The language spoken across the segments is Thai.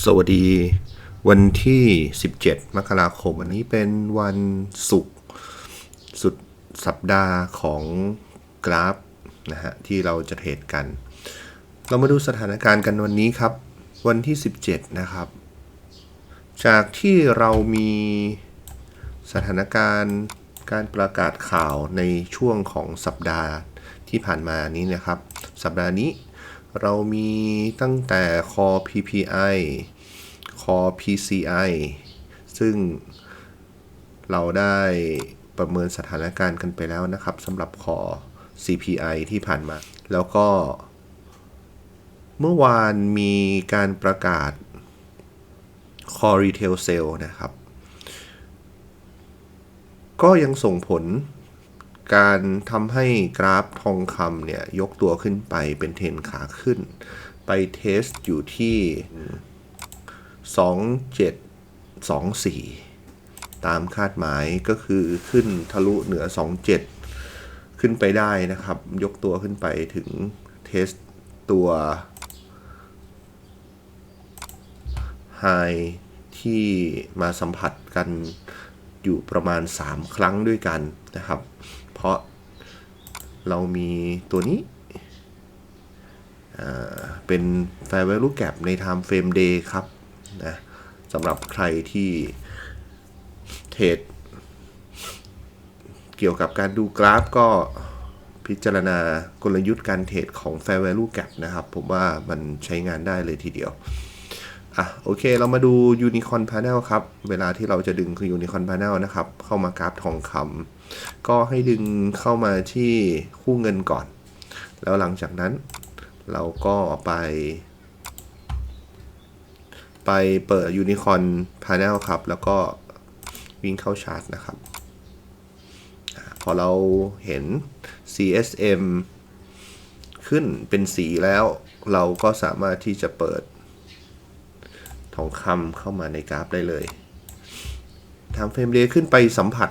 สวัสดี วันที่ 17 มกราคม วันนี้เป็นวันศุกร์สุดสัปดาห์ของกราฟนะฮะที่เราจะเทรดกัน เรามาดูสถานการณ์กันวันนี้ครับ วันที่ 17 นะครับ จากที่เรามีสถานการณ์การประกาศข่าวในช่วงของสัปดาห์ที่ผ่านมานี้นะครับ สัปดาห์นี้ เรามีตั้งแต่คอ PPI คอ PCI ซึ่งเราได้ประเมินสถานการณ์กันไปแล้วนะครับสำหรับคอ CPI ที่ผ่านมา แล้วก็ เมื่อวานมีการประกาศ Core Retail Sale นะครับ ก็ยังส่งผล การทำให้กราฟทองคำเนี่ย ยกตัวขึ้นไปเป็นเทรนขาขึ้น ไปเทสอยู่ที่ 2724 ตามคาดหมายก็คือขึ้นทะลุเหนือ 27 ขึ้นไปได้นะครับ ยกตัวขึ้นไปถึงเทสตัว ไฮที่มาสัมผัสกันอยู่ประมาณ 3 ครั้งด้วยกันนะครับ เพราะเรามีตัวนี้เป็น Fair Value Gap ใน Time Frame Day ครับนะสำหรับใครที่เทรดเกี่ยวกับการดูกราฟก็พิจารณากลยุทธ์การเทรดของ Fair Value Gap นะครับ ผมว่ามันใช้งานได้เลยทีเดียว อะโอเคเรามาดู Unicorn Panel ครับ เวลาที่เราจะดึงคือ Unicorn Panel นะครับ เข้ามากราฟทองคำก็ให้ดึงเข้ามาที่คู่เงินก่อน แล้วหลังจากนั้น เราก็ไป ไปเปิด Unicorn Panel ครับ แล้วก็วิ่งเข้าชาร์ตนะครับ พอเราเห็น CSM ขึ้นเป็นสีแล้ว เราก็สามารถที่จะเปิด ทองคำเข้ามาในกราฟได้เลยทำเฟรมเดย์ขึ้นไปสัมผัส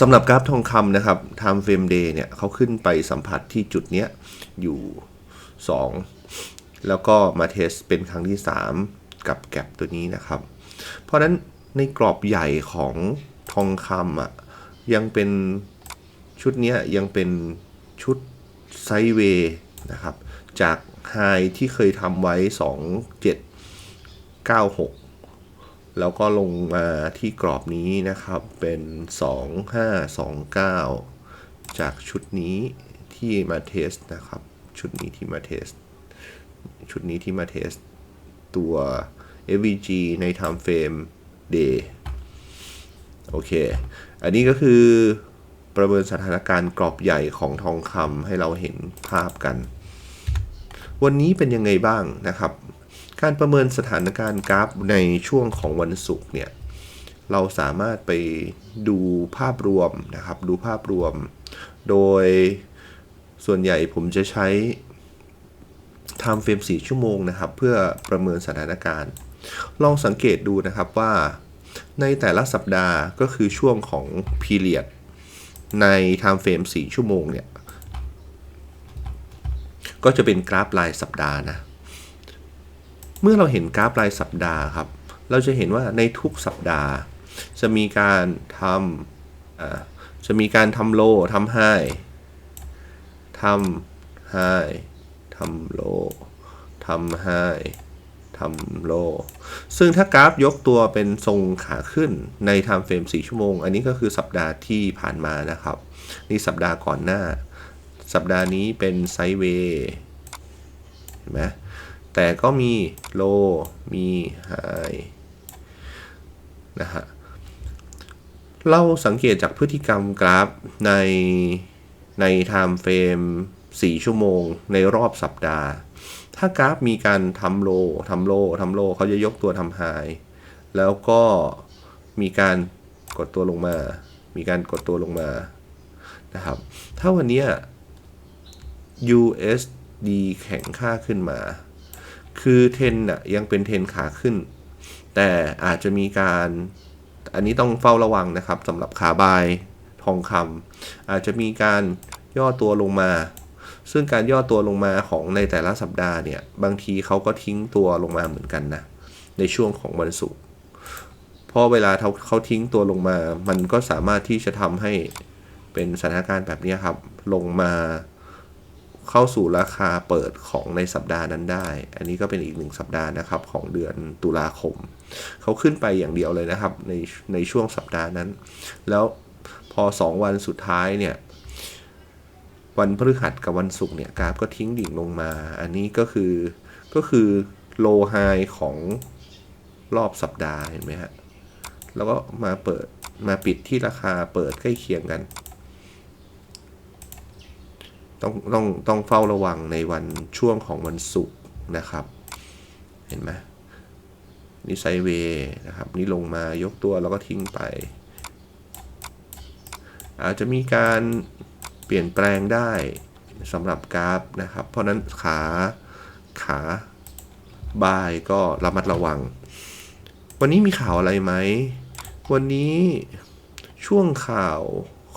สำหรับกราฟทองคำนะครับ Time Frame Day เนี่ยเขาขึ้นไปสัมผัสที่จุดเนี้ยอยู่ 2 แล้วก็มาเทสเป็นครั้งที่ 3 กับแก็บตัวนี้นะครับ เพราะนั้นในกรอบใหญ่ของทองคำอะยังเป็นชุดเนี้ยยังเป็นชุดไซเวย์นะครับ จาก ไฮที่เคยทำไว้ 2796 แล้วก็ลงมาที่กรอบนี้นะครับเป็น 2529 จากชุดนี้ที่มาเทสนะครับ ชุดนี้ที่มาเทส ชุดนี้ที่มาเทส ตัว FVG ใน Time Frame Day โอเค อันนี้ก็คือประเมินสถานการณ์กรอบใหญ่ของทองคำให้เราเห็นภาพกัน วันนี้เป็นยังไงบ้างนะครับ การประเมินสถานการณ์กราฟในช่วงของวันศุกร์เนี่ย เราสามารถไปดูภาพรวมนะครับ ดูภาพรวม โดยส่วนใหญ่ผมจะใช้ time frame 4 ชั่วโมงนะครับ เพื่อประเมินสถานการณ์ ลองสังเกตดูนะครับว่าในแต่ละสัปดาห์ก็คือช่วงของ period ใน time frame 4 ชั่วโมงเนี่ย ก็จะเป็นกราฟรายสัปดาห์นะ เมื่อเราเห็นกราฟรายสัปดาห์ครับ เราจะเห็นว่าในทุกสัปดาห์ จะมีการทำจะมีการทำโลทำไฮทำไฮทำโลทำไฮทำโล ซึ่งถ้ากราฟยกตัวเป็นทรงขาขึ้นใน time frame 4ชั่วโมง อันนี้ก็คือสัปดาห์ที่ผ่านมานะครับ นี่สัปดาห์ก่อนหน้า สัปดาห์นี้เป็นไซด์เวย์เห็นไหมแต่ก็มีโลมีไฮนะฮะเราสังเกตจากพฤติกรรมกราฟในใน time frame 4ชั่วโมงในรอบสัปดาห์ ถ้ากราฟมีการทำโลทำโลทำโลเขาจะยกตัวทำไฮแล้วก็มีการกดตัวลงมา มีการกดตัวลงมานะครับ ถ้าวันนี้ USD แข็งค่าขึ้นมา คือเทนน่ะยังเป็นเทนขาขึ้น แต่อาจจะมีการ อันนี้ต้องเฝ้าระวังนะครับสำหรับขาบายทองคำอาจจะมีการย่อตัวลงมา ซึ่งการย่อตัวลงมาของในแต่ละสัปดาห์เนี่ย บางทีเขาก็ทิ้งตัวลงมาเหมือนกันนะ ในช่วงของวันศุกร์เพราะเวลาเขาเขาทิ้งตัวลงมา มันก็สามารถที่จะทำให้เป็นสถานการณ์แบบนี้ครับ ลงมา เข้าสู่ราคาเปิดของในสัปดาห์นั้นได้ อันนี้ก็เป็นอีกหนึ่งสัปดาห์นะครับของเดือนตุลาคม เขาขึ้นไปอย่างเดียวเลยนะครับในในช่วงสัปดาห์นั้น แล้วพอ 2 วันสุดท้ายเนี่ยวันพฤหัสกับวันศุกร์เนี่ยกราฟก็ทิ้งดิ่งลงมา อันนี้ก็คือก็คือโลไฮของรอบสัปดาห์เห็นไหมฮะ แล้วก็มาเปิดมาปิดที่ราคาเปิดใกล้เคียงกัน ต้องต้องต้องเฝ้าระวังในวันช่วงของวันศุกร์นะครับ เห็นไหมนี่ไซเวย์นะครับ นี่ลงมายกตัวแล้วก็ทิ้งไป อาจจะมีการเปลี่ยนแปลงได้สำหรับกราฟนะครับ เพราะนั้นขาขาบายก็ระมัดระวัง วันนี้มีข่าวอะไรไหม วันนี้ช่วงข่าว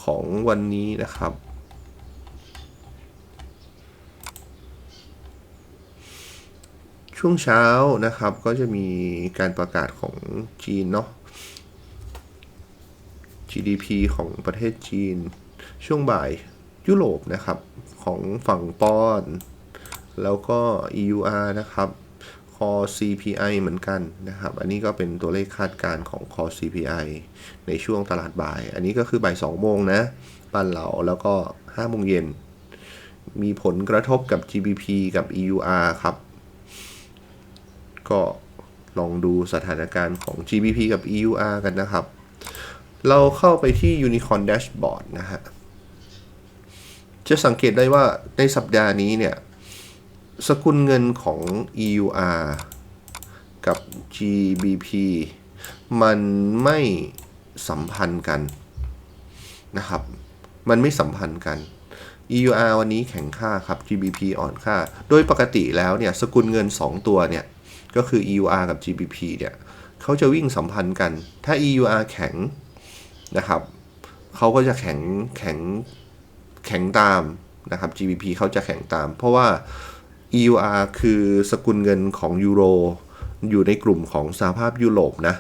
ของวันนี้นะครับ ช่วงเช้านะครับก็จะมีการประกาศของจีนเนาะ GDP ของประเทศจีน ช่วงบ่ายยุโรปนะครับ ของฝั่งปอนแล้วก็ EUR นะครับ Core CPI เหมือนกันนะครับ อันนี้ก็เป็นตัวเลขคาดการณ์ของ Core CPI ในช่วงตลาดบ่าย อันนี้ก็คือบ่าย2โมงนะบ้านเราแล้วก็5โมงเย็น มีผลกระทบกับ GDP กับ EUR ครับ ก็ลองดูสถานการณ์ของ GBP กับ EUR กันนะครับ เราเข้าไปที่ Unicorn Dashboard นะฮะ จะสังเกตได้ว่าในสัปดาห์นี้เนี่ย สกุลเงินของ EUR กับ GBP มันไม่สัมพันธ์กันนะครับ มันไม่สัมพันธ์กัน EUR วันนี้แข็งค่าครับ GBP อ่อนค่า โดยปกติแล้วเนี่ย สกุลเงิน 2 ตัวเนี่ย ก็คือ EUR กับ GBP เนี่ยเขาจะวิ่งสัมพันธ์กัน ถ้า EUR แข็งนะครับเขาก็จะแข็งแข็งแข็งตามนะครับ GBP เขาจะแข็งตาม เพราะว่า EUR คือสกุลเงินของยูโรอยู่ในกลุ่มของสหภาพยุโรปนะ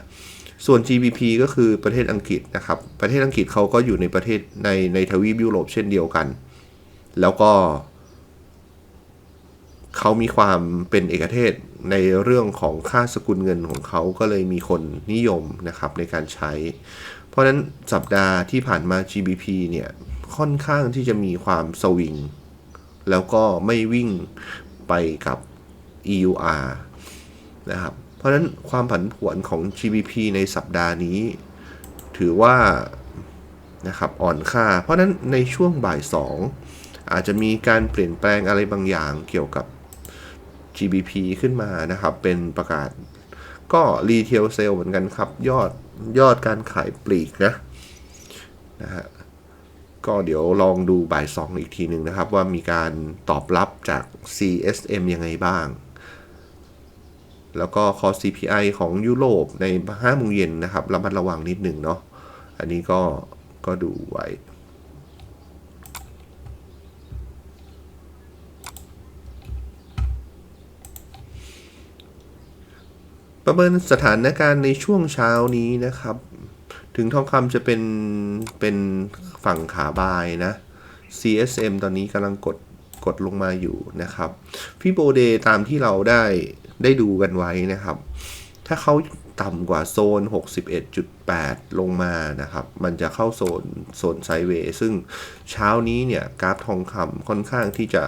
ส่วน GBP ก็คือประเทศอังกฤษนะครับ ประเทศอังกฤษเขาก็อยู่ในประเทศในในทวีปยุโรปเช่นเดียวกัน แล้วก็เขามีความเป็นเอกเทศ ในเรื่องของค่าสกุลเงินของเขาก็เลยมีคนนิยมนะครับในการใช้ เพราะนั้นสัปดาห์ที่ผ่านมา GBP เนี่ยค่อนข้างที่จะมีความสวิง แล้วก็ไม่วิ่งไปกับ EUR นะครับ เพราะนั้นความผันผวนของ GBP ในสัปดาห์นี้ ถือว่านะครับอ่อนค่า เพราะฉะนั้นในช่วงบ่าย 2 อาจจะมีการเปลี่ยนแปลงอะไรบางอย่างเกี่ยวกับ GBP ขึ้นมานะครับ เป็นประกาศก็รีเทลเซลเหมือนกันครับ ยอดยอดการขายปลีกนะนะฮะก็เดี๋ยวลองดูบ่าย 2 อีกทีหนึ่งนะครับ ว่ามีการตอบรับจาก CSM ยังไงบ้าง แล้วก็คอ CPI ของยุโรปใน5โมงเย็นนะครับระมัดระวังนิดหนึ่งเนาะอันนี้ก็ก็ดูไว้ ประเมินสถานการณ์ในช่วงเช้านี้นะครับ ถึงทองคำจะเป็นเป็นฝั่งขาบายนะ CSM ตอนนี้กำลังกดกดลงมาอยู่นะครับฟิโบเดตามที่เราได้ได้ดูกันไว้นะครับ ถ้าเขาต่ำกว่าโซน 61.8 ลงมานะครับ มันจะเข้าโซนโซนไซเวย์ซึ่งเช้านี้เนี่ยกราฟทองคำค่อนข้างที่จะ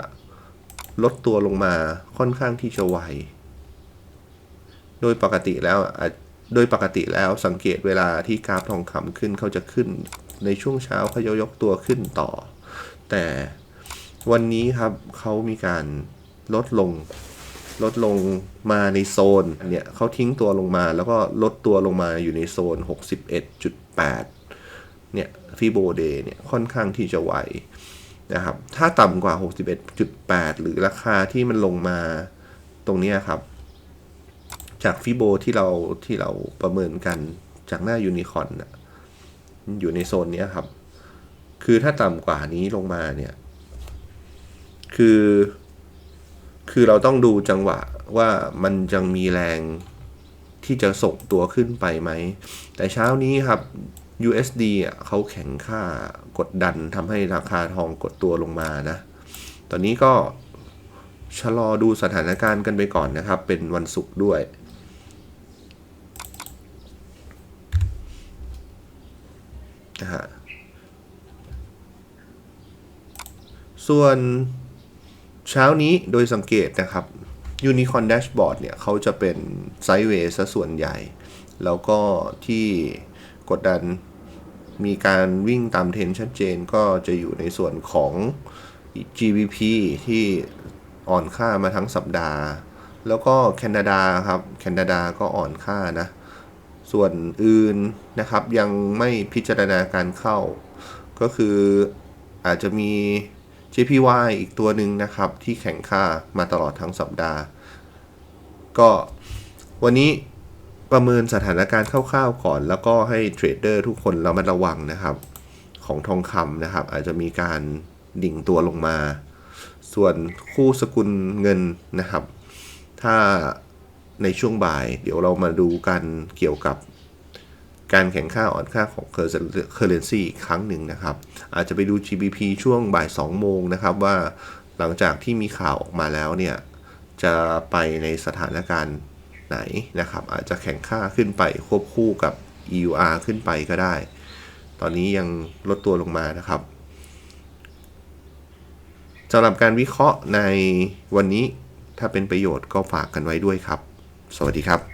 ลดตัวลงมาค่อนข้างที่จะไว โดยปกติแล้วโดยปกติแล้วสังเกตเวลาที่กราฟทองคำขึ้นเขาจะขึ้น ในช่วงเช้าเขาจะยกตัวขึ้นต่อ แต่วันนี้ครับเขามีการลดลงลดลงมาในโซนเนี่ยเขาทิ้งตัวลงมาแล้วก็ลดตัวลงมาอยู่ในโซน 61.8 เนี่ยฟิโบเดเนี่ยค่อนข้างที่จะไวนะครับ ถ้าต่ำกว่า 61.8 หรือราคาที่มันลงมาตรงนี้ครับ จากฟิโบที่เราที่เราประเมินกันจากหน้ายูนิคอนนะอยู่ในโซนเนี้ยครับ คือถ้าต่ำกว่านี้ลงมาเนี่ย คือ คือเราต้องดูจังหวะว่ามันยังมีแรงที่จะส่งตัวขึ้นไปไหม แต่เช้านี้ครับ USD อะเขาแข็งค่ากดดันทำให้ราคาทองกดตัวลงมานะ ตอนนี้ก็ชะลอดูสถานการณ์กันไปก่อนนะครับ เป็นวันศุกร์ด้วย นะฮะ ส่วนเช้านี้โดยสังเกตนะครับ Unicorn Dashboard เนี่ยเขาจะเป็นไซด์เวย์ซะส่วนใหญ่ แล้วก็ที่กดดันมีการวิ่งตามเทรนชัดเจนก็จะอยู่ในส่วนของ GBP ที่อ่อนค่ามาทั้งสัปดาห์ แล้วก็แคนาดาครับ แคนาดาก็อ่อนค่านะ ส่วนอื่นนะครับยังไม่พิจารณาการเข้า ก็คืออาจจะมี JPY อีกตัวหนึ่งนะครับ ที่แข็งค่ามาตลอดทั้งสัปดาห์ ก็วันนี้ประเมินสถานการณ์คร่าวๆก่อน แล้วก็ให้เทรดเดอร์ทุกคนเรามาระวังนะครับ ของทองคำนะครับ อาจจะมีการดิ่งตัวลงมา ส่วนคู่สกุลเงินนะครับ ถ้า ในช่วงบ่าย เดี๋ยวเรามาดูกันเกี่ยวกับการแข่งค่าอ่อนค่าของ currency อีกครั้งหนึ่งนะครับ อาจจะไปดู GBP ช่วงบ่าย 2 โมงนะครับว่าหลังจากที่มีข่าวออกมาแล้วเนี่ย จะไปในสถานการณ์ไหนนะครับ อาจจะแข่งค่าขึ้นไปควบคู่กับ EUR ขึ้นไปก็ได้ ตอนนี้ยังลดตัวลงมานะครับสำหรับการวิเคราะห์ในวันนี้ถ้าเป็นประโยชน์ก็ฝากกันไว้ด้วยครับ สวัสดีครับ